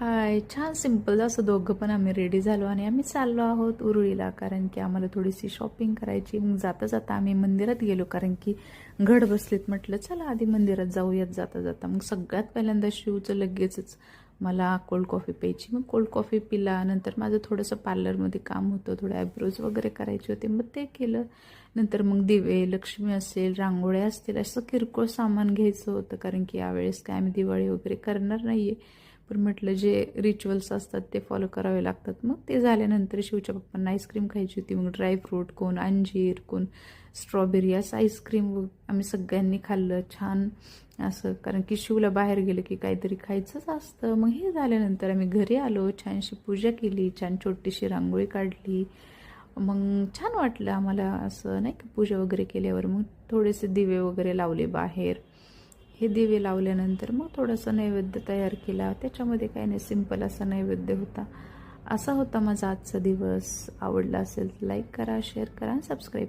हाय छान सिंपल असं दोघं पण आम्ही रेडी झालो आणि आम्ही चाललो आहोत उरुळीला. कारण की आम्हाला थोडीशी शॉपिंग करायची. मग जाता जाता आम्ही मंदिरात गेलो. कारण की घड बसलीत म्हटलं चला आधी मंदिरात जाऊयात जाता जाता. मग सगळ्यात पहिल्यांदा शिवचं लगेचच मला कोल्ड कॉफी प्यायची. मग कोल्ड कॉफी पिला नंतर माझं थोडंसं पार्लरमध्ये काम होतं. थोडं आयब्रोज वगैरे करायचे होते. मग ते केलं. नंतर मग दिवे लक्ष्मी असेल रांगोळ्या असतील असं किरकोळ सामान घ्यायचं होतं. कारण की यावेळेस काय आम्ही दिवाळी वगैरे करणार नाही आहे पण म्हटलं जे रिच्युअल्स असतात ते फॉलो करावे लागतात. मग ते झाल्यानंतर शिवच्या पप्पांना आईस्क्रीम खायची होती. मग ड्रायफ्रूट कोण अंजीर कोण स्ट्रॉबेरी असं आईस्क्रीम आम्ही सगळ्यांनी खाल्लं. छान असं कारण की शिवला बाहेर गेलं की काहीतरी खायचंच असतं. मग हे झाल्यानंतर आम्ही घरी आलो. छानशी पूजा केली. छान छोटीशी रांगोळी काढली. मग छान वाटलं आम्हाला असं नाही का पूजा वगैरे केल्यावर. मग थोडेसे दिवे वगैरे लावले बाहेर. हे दिवे लावल्यानंतर मग थोडंसं नैवेद्य तयार केला. त्याच्यामध्ये काही नाही सिंपल असा नैवेद्य होता. असा होता माझा आजचा दिवस. आवडला असेल तर लाईक करा शेअर करा आणि सबस्क्राईब